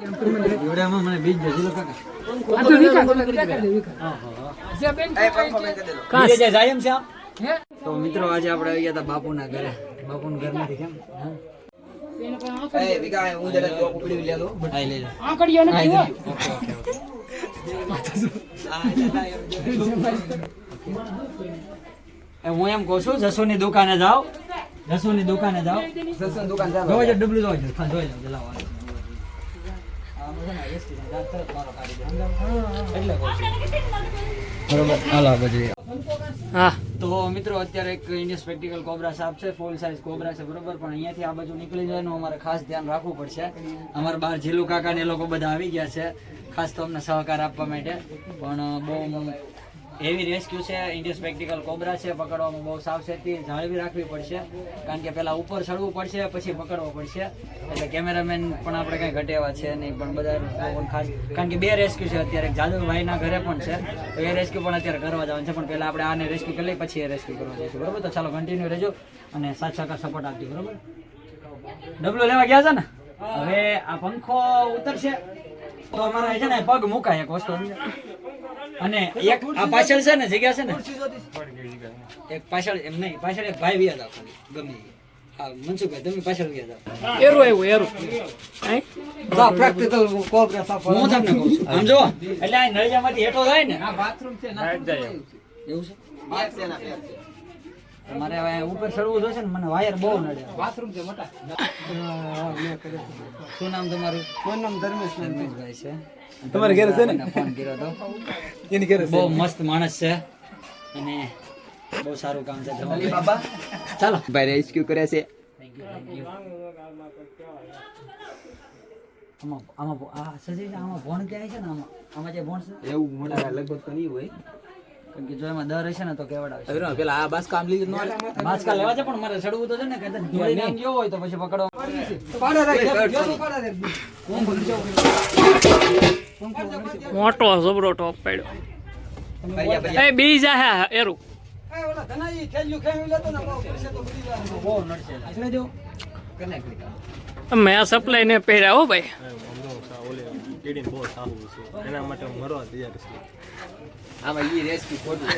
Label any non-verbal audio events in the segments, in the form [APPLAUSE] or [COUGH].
તો વિકા, વિકા, વિકા. જે બેન કે કઈ કે- બીજે જે જાય એમ છે આમ? હે? તો મિત્રો આજે આપણે આવી ગયા હતા બાપુના ઘરે. બાપુના ઘર નથી કેમ? હા? [LAUGHS] એમ કહું છું જસુની દુકાને જાઓ. જસુની દુકાને જાઓ. જોજો ડબલું જોઈ જાઓ. જોઈ જલાવો એટલે કહું છું બરોબર હાલો બધી હા. તો મિત્રો, અત્યારે એક ઇન્ડિયન સ્પેક્ટિકલ કોબરા સાપ છે સાઇઝ કોબરા છે, બરોબર? પણ અહીંયાથી આ બાજુ નીકળી જવાનું, અમારે ખાસ ધ્યાન રાખવું પડશે. અમારા બાર જીલુ કાકા ને એ લોકો બધા આવી ગયા છે, ખાસ તો અમને સહકાર આપવા માટે. પણ બહુ હેવી રેસ્ક્યુ છે ઇન્ડિયન સ્પેક્ટિકલ કોબરા છે પકડવામાં બહુ સાવચેતી જાળવી રાખવી પડશે. કારણ કે પહેલાં ઉપર ચડવું પડશે પછી પકડવો પડશે. એટલે કેમેરામેન પણ આપણે કંઈ ઘટેવા છે નહીં પણ બધા પણ ખાસ કારણ કે બે રેસ્ક્યુ છે અત્યારે એક જાદવભાઈના ઘરે પણ છે. તો એ રેસ્ક્યુ પણ અત્યારે કરવા જવાનું છે પણ પહેલાં આપણે આને રેસ્ક્યુ કરી લઈ પછી એ રેસ્ક્યુ કરવા જઈશું. બરાબર? તો ચાલો કન્ટિન્યુ રહેજો અને સાત સહકાર સપોર્ટ આપજો બરાબર? ડબલો લેવા ગયા છે ને? હવે આ પંખો ઉતરશે. તો અમારે છે ને પગ મુકાય એક વસ્તુ? અને એક આ પાછળ છે ને જગ્યા છે ને? એક પાછળ એમ નહીં પાછળ એક ભાઈ વ્યા હતા ગમે હા મનસુખભાઈ તમે પાછળ વ્યા હતા. એરું આવ્યું એરું. આય? હું તમને કહું છું આમ એટલે આ નળિયામાંથી હેઠો જાય ને. એવું છે? તમારે હવે ઉપર ચડવું જોશે ને મને વાયર બહુ નડે. શું નામ તમારું? ફોન નામ ધર્મેશ ધર્મેશભાઈ છે. તમારે ઘેર છે ને? ફોન કર્યો તો. એની ઘેર બહુ મસ્ત માણસ છે અને બહુ સારું કામ છે બાબા. ચાલો. ભાઈ રેસ્ક્યુ કરે છે. થેન્ક યુ થેન્ક યુ આમાં આમાં આ સજી આમાં ભોણ ક્યાં છે ને આમાં આમાં જે ભોણ છે? એવું મોટા લગભગ તો નહીં હોય. કારણ કે જો એમાં દર હશે ને તો પેલા આ બસ કામ લીધું બાસકા લેવા છે પણ મારે ચડવું તો છે ને કદાચ જોઈને આમ ગયો હોય તો પછી પકડવા મોટો જબરો ટોપ પડ્યો. એ બી જા એરું. બહુ નડશે. એટલે જો. મેં આ સપ્લાય ને પહેર્યા હો ભાઈ. આમાં ઈ રેસ્ક્યુ ખોટું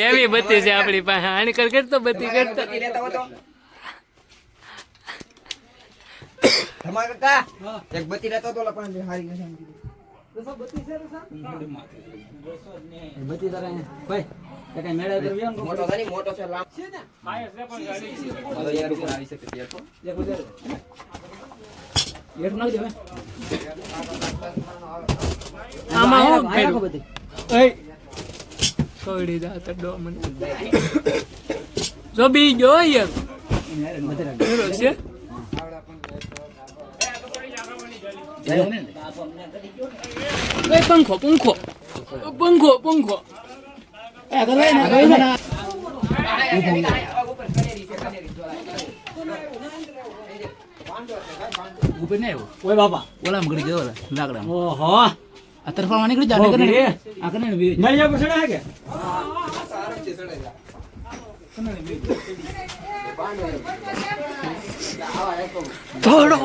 એવી બત્તી છે આપણી પાસે. આણી કર કરતો બત્તી કરતો. લેતા હો તો? ધમા કાકા એક બત્તી લેતો તો પણ હારી ગઈ બધી તારે ભાઈ કઈ મેળા પર વ્યો મોટો છે મોટો છે લાંબ. આવી શકે છે યાર. આમાં હું આયા રાખો કર્યું? દા તો ડો મને જો બી ગયો યાર બધે છે. એ પંખો પંખો. પંખો પંખો ઓય બાપા ઓલામ ઘડી ગયો ઓલા લાકડા ઓહો આ તરફા નીકળી જા બહુ આ કને બી નળિયા પર ચડ્યા કે થોડો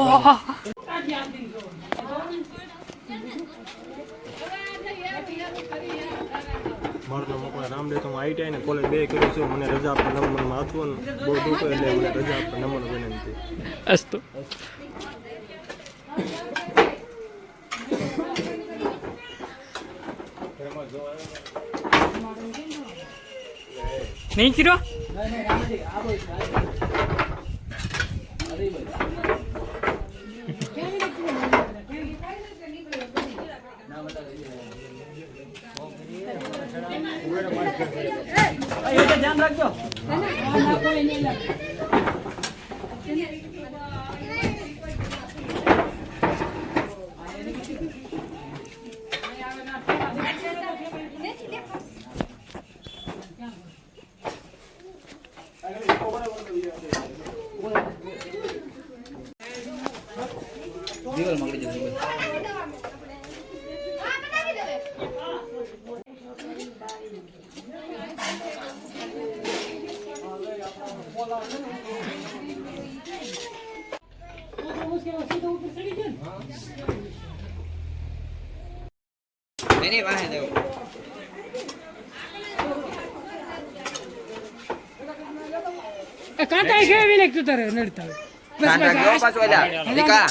મારું આપણે તો હું આઈટીઆઈ ને કોલેજ બે કર્યું છે. મને રજા આપવા નંબરમાં માથું ને બહુ દુઃખ એટલે મને રજા આપવા નંબર વિનંતી. અસ્તુ. નહીં એ ધ્યાન રાખજો દીવાલ મગડી જશે એની પાસે દેવું. એ કાંટા ખેવી નાખ તું તારે નડતા. બસ બસ રાખજો આ- એલા દીકા.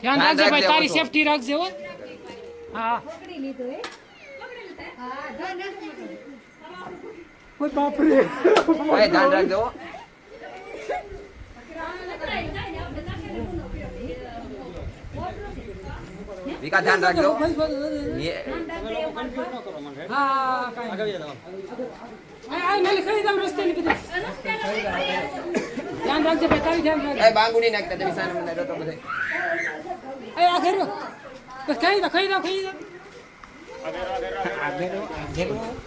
ધ્યાન રાખજે ભાઈ તારી સેફટી રાખજે હો. હા. પકડી લીધો એ પકડી લીધો હા ધ્યાન રાખજે. એ- બાપ રે નાલી ખરી જાવ ધ્યાન રાખજો. બધી ધ્યાન રાખજો. બતાવી ધ્યાન રાખજો. બાંગુડી નાખતા તમે સામે મને રોતો બધે. એ આ બસ ખાઈ દો ખાઈ દો ખાઈ દો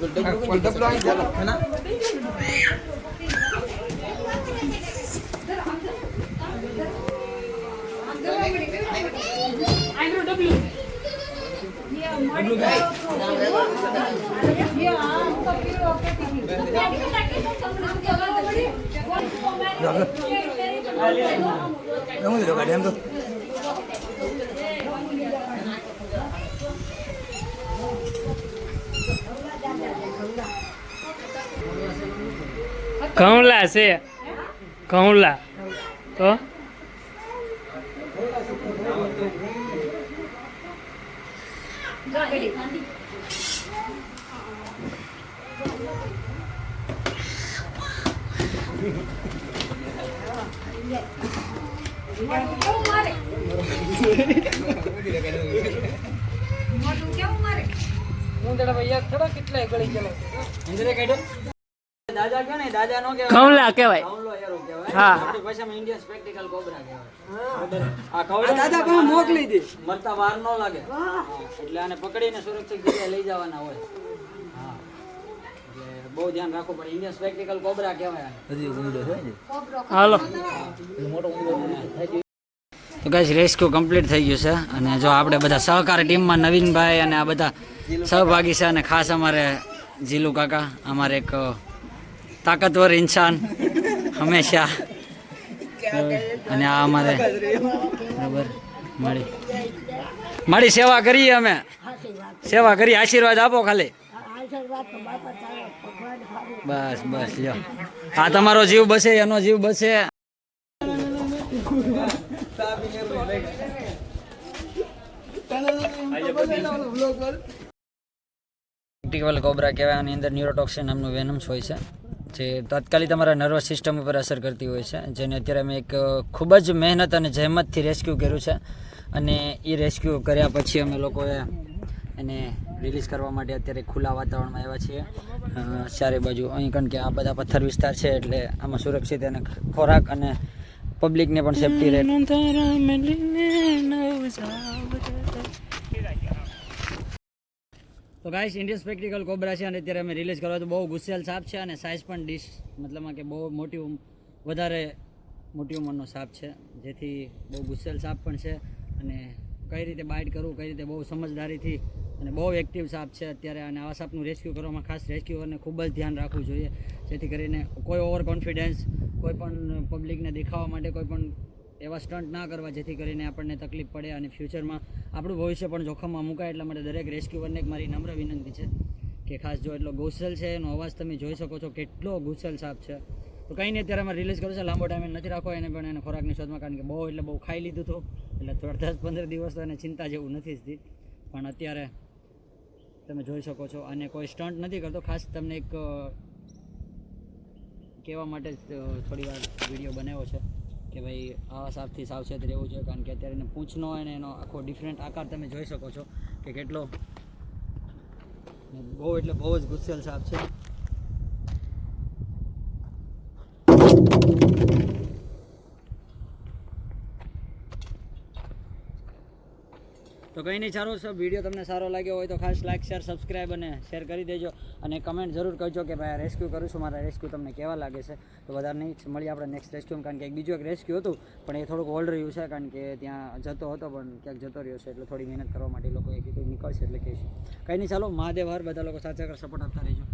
ડબલું ડબલું અહીં ચાલો ના આઈનો ડબલ્યુ ઘઉંલા છે ઘઉંલા તો એક થોડો કેટલાય ગળી ગયેલો ઇન્દ્રે કાઢો દાદા કે ને દાદા નો કહેવાય. ઘઉંલા કહેવાય. હા. ભાષામાં ઇન્ડિયન સ્પેક્ટિકલ કોબરા કહેવાય. આ ખવડાવે દાદા પાસે મોકલી દે. મરતા વાર ન લાગે. એટલે આને પકડીને સુરક્ષિત જગ્યાએ લઈ જવાના હોય. હા. બહુ ધ્યાન રાખવું પડે. ઇન્ડિયન સ્પેક્ટિકલ કોબરા કહેવાય આને. હાલો. તો ગાઈસ રેસ્ક્યુ કમ્પ્લીટ થઈ ગયું છે. અને જો આપણે બધા સહકાર ટીમમાં નવીનભાઈ અને આ બધા સહભાગી છે અને ખાસ અમારે જીલુ કાકા અમારે એક તાકાતવર ઇન્સાન, હંમેશા. અને આ અમારે બરાબર મળી. મારી સેવા કરીએ અમે. સેવા કરી, આશીર્વાદ આપો ખાલી. બસ બસ, લ્યો. આ તમારો જીવ બસે, એનો જીવ બસે. કોબરા કહેવાય, આની અંદર ન્યુરોટોક્સિન નામનું વેનમ્સ હોય છે. જે તાત્કાલિક તમારા નર્વસ સિસ્ટમ ઉપર અસર કરતી હોય છે, જેને અત્યારે અમે એક ખૂબ જ મહેનત અને જહેમતથી રેસ્ક્યુ કર્યું છે. અને એ રેસ્ક્યુ કર્યા પછી અમે લોકોએ એને રિલીઝ કરવા માટે અત્યારે ખુલ્લા વાતાવરણમાં આવ્યા છીએ. ચારે બાજુ અહીં કારણ કે આ બધા પથ્થર વિસ્તાર છે, એટલે આમાં સુરક્ષિત અને ખોરાક અને પબ્લિકને પણ સેફટી રહે. તો ગાઈસ ઇન્ડિયન સ્પેક્ટિકલ કોબરા છે અને અત્યારે અમે રિલીઝ કરવા તો બહુ ગુસ્સેલ સાપ છે અને સાઇઝ પણ ડીશ મતલબમાં કે બહુ મોટી વધારે મોટી ઉંમરનો સાપ છે, જેથી બહુ ગુસ્સેલ સાપ પણ છે અને કઈ રીતે બાઇટ કરવું, કઈ રીતે બહુ સમજદારીથી અને બહુ એક્ટિવ સાપ છે અત્યારે અને આવા સાપનું રેસ્ક્યુ કરવામાં ખાસ રેસ્ક્યુઅરને ખૂબ જ ધ્યાન રાખવું જોઈએ, જેથી કરીને કોઈ ઓવર કોન્ફિડન્સ કોઈ પણ પબ્લિકને દેખાવા માટે કોઈ પણ એવા સ્ટન્ટ ના કરવા જેથી કરીને આપણને તકલીફ પડે અને ફ્યુચરમાં આપણું ભવિષ્ય પણ જોખમમાં મુકાય એટલા માટે દરેક રેસ્ક્યુઅરને મારી નમ્ર વિનંતી છે કે ખાસ જો એટલો ગુસ્સલ છે, એનો અવાજ તમે જોઈ શકો છો, કેટલો ગુસ્સલ સાપ છે. તો કંઈ નહીં, અત્યારે અમે રિલીઝ કરું છે, લાંબો ટાઈમ નથી રાખો, એને પણ એને ખોરાકની શોધમાં કારણ કે બહુ એટલે બહુ ખાઈ લીધું હતું એટલે થોડા દસ પંદર દિવસ તો એને ચિંતા જેવું નથી થતી પણ અત્યારે તમે જોઈ શકો છો, અને કોઈ સ્ટન્ટ નથી કરતો. ખાસ તમને એક કહેવા માટે થોડી વાર વીડિયો બનાવ્યો છે. કે ભાઈ આવા સાપથી સાવચેત રહેવું જોઈએ, કારણ કે અત્યારે પૂંછનો અને એનો આખો ડિફરન્ટ આકાર તમે જોઈ શકો છો કે કેટલો બહુ એટલે બહુ જ ગુસ્સેલ સાપ છે. તો કંઈ નહીં, સારું સર વીડિયો તમને સારો લાગ્યો હોય તો ખાસ લાઇક શેર સબસ્ક્રાઈબ અને શેર કરી દેજો. અને કમેન્ટ જરૂર કરજો કે ભાઈ આ રેસ્ક્યુ કરું છું, મારા રેસ્ક્યુ તમને કેવા લાગે છે. તો વધારે નહીં, મળીએ આપણે નેક્સ્ટ રેસ્ક્યુમાં કારણ કે એક બીજું એક રેસ્ક્યુ હતું, પણ એ થોડુંક ઓલ્ડ રહ્યું છે, કારણ કે ત્યાં જતો હતો, પણ ક્યાંક જતો રહ્યો છે, એટલે થોડી મહેનત કરવા માટે એ લોકોએ કીધું નીકળશે એટલે કહીશું. કંઈ નહીં, ચાલો, મહાદેવ હર, બધા લોકો સાચા કર સપોર્ટ આપતા રહેજો.